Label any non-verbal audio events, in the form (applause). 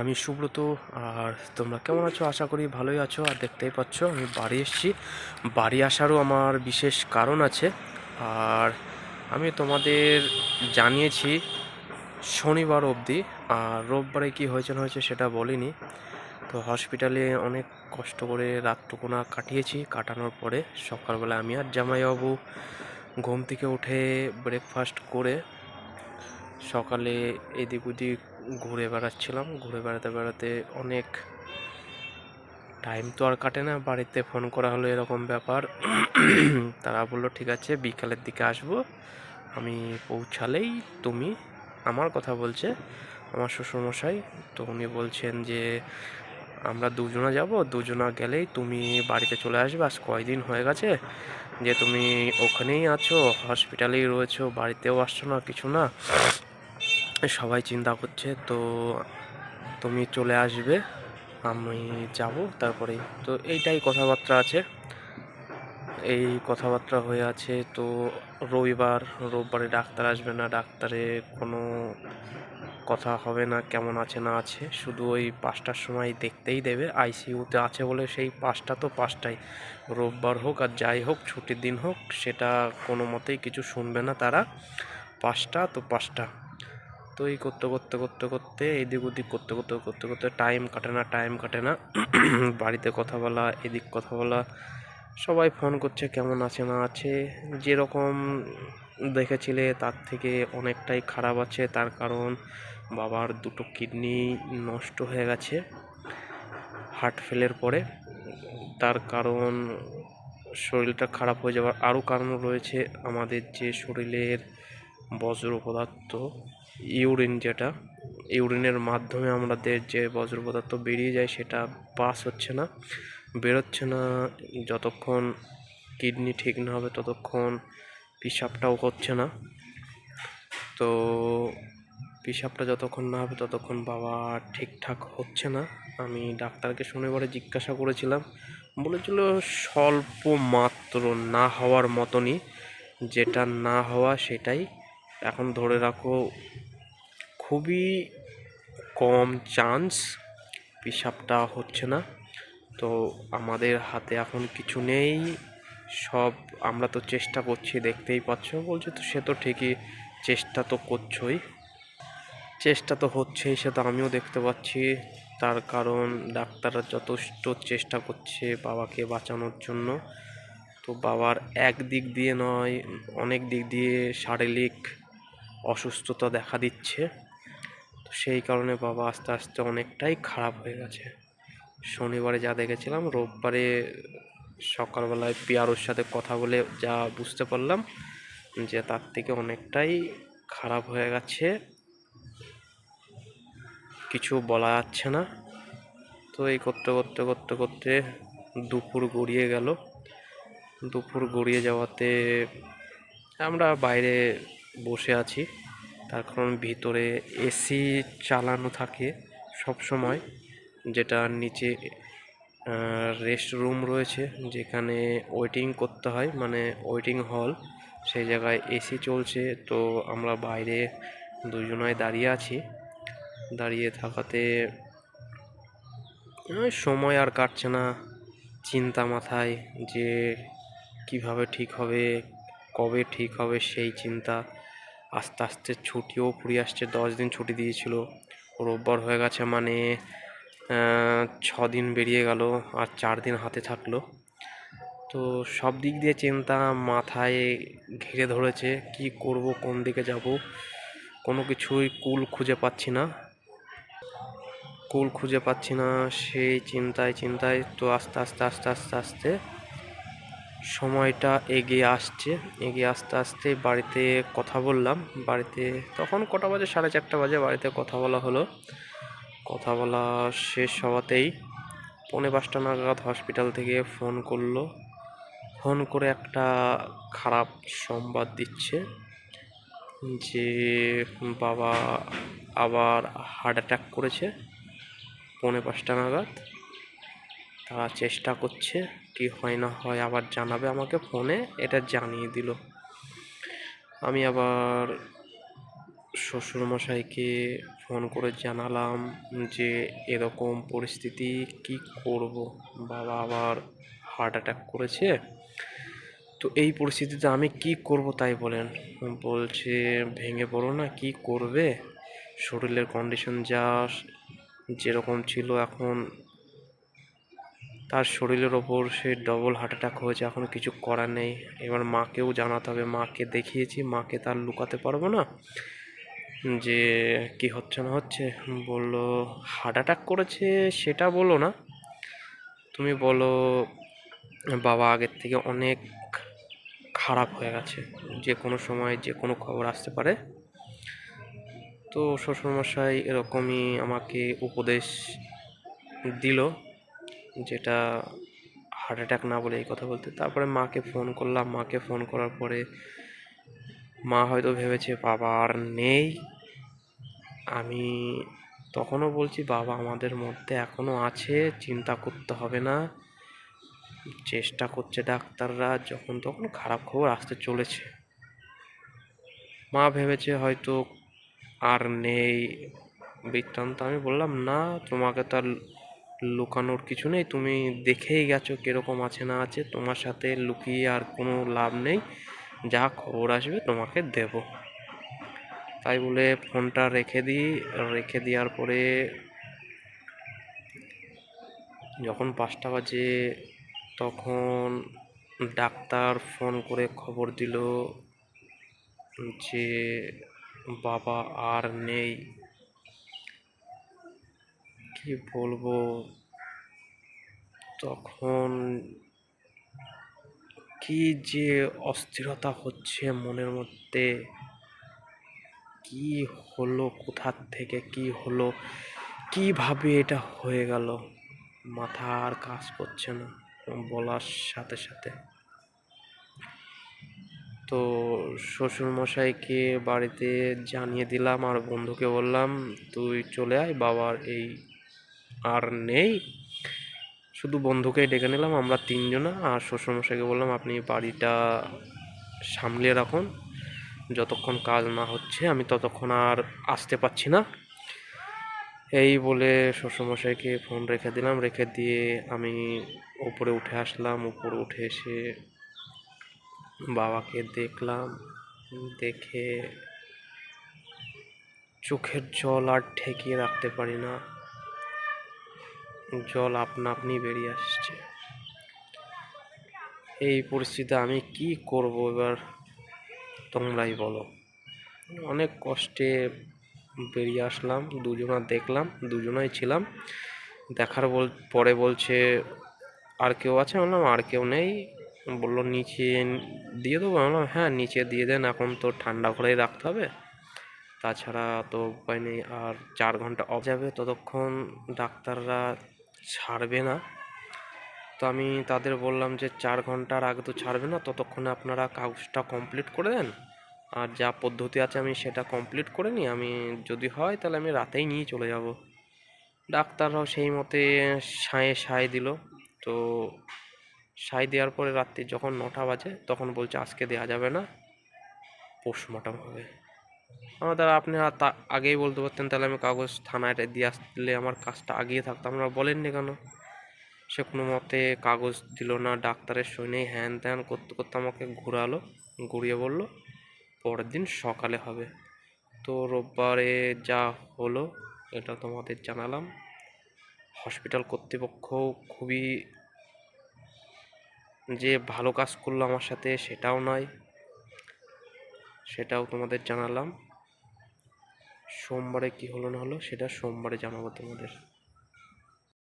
আমি সুব্রত, আর তোমরা কেমন আছো? আশা করি ভালোই আছো, আর দেখতেই পাচ্ছ, আমি বাড়ি এসেছি। বাড়ি আসারও আমার বিশেষ কারণ আছে, আর আমি তোমাদের জানিয়েছি শনিবার অবধি, আর রোববারে কি হয়েছে না হয়েছে সেটা বলিনি। তো হসপিটালে অনেক কষ্ট করে রাতটুকুনা কাটিয়েছি, কাটানোর পরে সকালবেলা আমি আর জামাইবাবু ঘুম থেকে উঠে ব্রেকফাস্ট করে সকালে এদিক ওদিক ঘুরে বেড়াচ্ছিলাম। ঘুরে বেড়াতে বেড়াতে অনেক টাইম তো আর কাটে না। বাড়িতে ফোন করা হলো এরকম ব্যাপার। তারা বলল, ঠিক আছে, বিকালের দিকে আসব। আমি পৌঁছালেই তুমি আমার কথা বলছে, আমার শ্বশুরমশাই। তো উনি বলছেন যে, আমরা দুজনা যাব। দুজনা গেলেই তুমি বাড়িতে চলে আসবে। আজ কয়দিন হয়ে গেছে যে তুমি ওখানেই আছো হসপিটালেই রয়েছো, বাড়িতেও আসছো না, কিছু না। সবাই চিন্তা করছে, তো তুমি চলে আসবে, আমি যাব তারপরে তো এইটাই কথাবার্তা আছে। এই কথাবার্তা হয়ে আছে, তো রবিবার, রোববারে ডাক্তার আসবে না, ডাক্তারে কোনো কথা হবে না, কেমন আছে না আছে, শুধু ওই পাঁচটার সময় দেখতেই দেবে, আইসিইউতে আছে বলে সেই পাঁচটা তো পাঁচটাই। রোববার হোক আর যাই হোক, ছুটির দিন হোক, সেটা কোনো মতেই কিছু শুনবে না তারা। পাঁচটা তো পাঁচটা। তো এই করতে করতে করতে করতে এদিক ওদিক করতে করতে করতে করতে টাইম কাটে না টাইম কাটে না। (clears throat) বাড়িতে কথা বলা, এদিক কথা বলা, সবাই ফোন করছে, কেমন আছে, না আছে। যেরকম দেখেছিলে তার থেকে অনেকটাই খারাপ আছে, তার কারণ বাবার দুটো কিডনি নষ্ট হয়ে গেছে হার্ট ফেলের পরে। তার কারণ শরীরটা খারাপ হয়ে যাওয়ার আরও কারণ রয়েছে আমাদের যে শরীরের বজ্র পদার্থ ইউরিন যেটা, ইউরিনের মাধ্যমে আমাদের যে বজ্র পদার্থ বেরিয়ে যায় সেটা পাস হচ্ছে না, বেরোচ্ছে না, যতক্ষণ কিডনি ঠিক না হবে ততক্ষণ পেশাবটাও হচ্ছে না। তো পেশাবটা যতক্ষণ না হবে ততক্ষণ বাবা ঠিকঠাক হচ্ছে না। আমি ডাক্তারকে শনিবারে জিজ্ঞাসা করেছিলাম, বলেছিল স্বল্প মাত্র না হওয়ার মতনই, যেটা না হওয়া সেটাই এখন ধরে রাখো, খুবই কম চান্স পেশাবটা হচ্ছে না। তো আমাদের হাতে এখন কিছু নেই, সব আমরা তো চেষ্টা করছি, দেখতেই পাচ্ছ। বলছে তো, সে তো ঠিকই, চেষ্টা তো করছোই। চেষ্টা তো হচ্ছেই, সে তো আমিও দেখতে পাচ্ছি। তার কারণ ডাক্তাররা যথেষ্ট চেষ্টা করছে বাবাকে বাঁচানোর জন্য। তো বাবার এক দিক দিয়ে নয়, অনেক দিক দিয়ে শারীরিক অসুস্থতা দেখা দিচ্ছে। তো সেই কারণে বাবা আস্তে আস্তে অনেকটাই খারাপ হয়ে গেছে। শনিবারে যা দেখেছিলাম, রোববারে সকালবেলায় পিয়ারোর সাথে কথা বলে যা বুঝতে পারলাম যে তার থেকে অনেকটাই খারাপ হয়ে গেছে। কিছু বলা যাচ্ছে না। তো এই করতে করতে করতে করতে দুপুর গড়িয়ে গেল। দুপুর গড়িয়ে যাওয়াতে আমরা বাইরে বসে আছি। তার কারণ ভিতরে এসি চালানো থাকে সব সময় যেটা নিচে রেস্ট রুম রয়েছে, যেখানে ওয়েটিং করতে হয় মানে ওয়েটিং হল সেই জায়গায় এসি চলছে। তো আমরা বাইরে দুজনায় দাঁড়িয়ে আছি। দাঁড়িয়ে থাকাতে সময় আর কাটছে না। চিন্তা মাথায় যে কীভাবে ঠিক হবে, কবে ঠিক হবে সেই চিন্তা। আস্তে আস্তে ছুটিও ফুরিয়ে আসছে, দশ দিন ছুটি দিয়েছিল। রোববার হয়ে গেছে মানে ছ দিন বেরিয়ে গেল আর চার দিন হাতে থাকল। তো সব দিক দিয়ে চিন্তা মাথায় ঘিরে ধরেছে, কি করব, কোন দিকে যাব? কোনো কিছুই কুল খুঁজে পাচ্ছি না। কুল খুঁজে পাচ্ছি না, সেই চিন্তায় চিন্তায় তো আস্তে আস্তে আস্তে আস্তে আস্তে সময়টা এগিয়ে আসছে। এগিয়ে আস্তে আস্তে বাড়িতে কথা বললাম। বাড়িতে তখন কটা বাজে? সাড়ে চারটা বাজে। বাড়িতে কথা বলা হলো। কথা বলা শেষ হওয়াতেই পৌনে পাঁচটা নাগাদ হসপিটাল থেকে ফোন করল। ফোন করে একটা খারাপ সংবাদ দিচ্ছে যে, বাবা আবার হার্ট অ্যাটাক করেছে। পৌনে পাঁচটা নাগাদ। তারা চেষ্টা করছে, কি হয় না হয় আবার জানাবে আমাকে ফোনে, এটা জানিয়ে দিল। আমি আবার শ্বশুরমশাইকে ফোন করে জানালাম যে এরকম পরিস্থিতি কি করব। বাবা আবার হার্ট অ্যাটাক করেছে। তো এই পরিস্থিতিতে আমি কি করব তাই বলেন। বলছে, ভেঙে পড়ো না, কি করবে? শরীরের কন্ডিশন যা যেরকম ছিল এখন তার শরীরের ওপর সে ডবল হার্ট অ্যাটাক হয়েছে, এখন কিছু করার নেই। এবার মাকেও জানাতে হবে, মাকে দেখিয়েছি, মাকে তার লুকাতে পারব না। যে কি হচ্ছে না হচ্ছে, বলল হার্ট অ্যাটাক করেছে সেটা বলো না। তুমি বলো, বাবা আগের থেকে অনেক খারাপ হয়ে গেছে, যে কোনো সময় যে কোনো খবর আসতে পারে। তো শ্বশুরমশাই এরকমই আমাকে উপদেশ দিল। যেটা হার্ট অ্যাটাক না বলে এই কথা বলতে। তারপরে মাকে ফোন করলাম। মাকে ফোন করার পরে মা হয়তো ভেবেছে, বাবা আর নেই। আমি তখনও বলছি, বাবা আমাদের মধ্যে এখনও আছে, চিন্তা করতে হবে না। চেষ্টা করছে ডাক্তাররা। যখন তখন খারাপ খবর আসতে চলেছে। মা ভেবেছে হয়তো আর নেই। বৃত্তান্ত আমি বললাম, না, তোমাকে তার লুকানোর কিছু নেই। তুমি দেখেই গেছো কীরকম আছে না আছে। তোমার সাথে লুকিয়ে আর কোনো লাভ নেই। যা খবর আসবে তোমাকে দেব। তাই বলে ফোনটা রেখে দিই। রেখে দেওয়ার পরে যখন পাঁচটা বাজে, তখন ডাক্তার ফোন করে খবর দিল যে বাবা আর নেই। কি বলব? তখন কি যে অস্থিরতা হচ্ছে মনের মধ্যে? কি হলো কোথার থেকে কি হলো? কীভাবে এটা হয়ে গেল? মাথা আর কাজ করছে না বলার সাথে সাথে। তো শ্বশুরমশাইকে বাড়িতে জানিয়ে দিলাম আর বন্ধুকে বললাম, তুই চলে আয়, বাবার এই আর নেই। শুধু বন্ধুকেই ডেকে নিলাম, আমরা তিনজনা। আর শ্বশুরমশাইকে বললাম, আপনি বাড়িটা সামলিয়ে রাখুন। যতক্ষণ কাজ না হচ্ছে, আমি ততক্ষণ আর আসতে পারছি না। এই বলে শ্বশুরমশাইকে ফোন রেখে দিলাম। রেখে দিয়ে আমি উপরে উঠে আসলাম। উপরে উঠে এসে বাবাকে দেখলাম। দেখে চোখের জল আর ঠেকিয়ে রাখতে পারি না। জল আপনা আপনি বেরিয়ে আসছে। এই পরিস্থিতিতে আমি কি করব এবার তোমরাই বলো। অনেক কষ্টে বেরিয়ে আসলাম, দুজনা দেখলাম, দুজনাই ছিলাম। দেখার বল, পরে বলছে, আর কেউ আছে? বললাম, আর কেউ নেই। বলল, নিচে দিয়ে দেবো? বললাম হ্যাঁ নিচে দিয়ে দেন, এখন তো ঠান্ডা ঘরেই রাখতে হবে। তাছাড়া তো উপায় নেই, আর চার ঘণ্টা অফ যাবে, ততক্ষণ ডাক্তাররা ছাড়বে না। তো আমি তাদের বললাম যে, চার ঘণ্টার আগে তো ছাড়বে না, ততক্ষণে আপনারা কাগজটা কমপ্লিট করে দেন। আর যা পদ্ধতি আছে, আমি সেটা কমপ্লিট করে নিই। আমি যদি হয়, তাহলে আমি রাতেই নিয়ে চলে যাব। ডাক্তাররাও সেই মতে সাঁয়ে সায় দিল। তো সাই দেওয়ার পরে রাত্রি যখন নটা বাজে, তখন বলছে, আজকে দেওয়া যাবে না, পোস্টমর্টম হবে। আমাদের আপনি আর তা আগেই বলতে পারতেন, তাহলে আমি কাগজ থানায় দিয়ে আসলে আমার কাজটা আগিয়ে থাকতো। আপনারা বলেননি কেন? সে কোনো মতে কাগজ দিল না, ডাক্তারের সই হ্যান ত্যান করতে করতে আমাকে ঘুরালো, ঘুরিয়ে বলল, পরের দিন সকালে হবে। তো রোববারে যা হলো, এটা তোমাদের জানালাম। হসপিটাল কর্তৃপক্ষ খুবই যে ভালো কাজ করল আমার সাথে, সেটাও নয়। সেটাও তোমাদের জানালাম। সোমবারে কি হলো না হলো সেটা সোমবারে জানাব তোমাদের।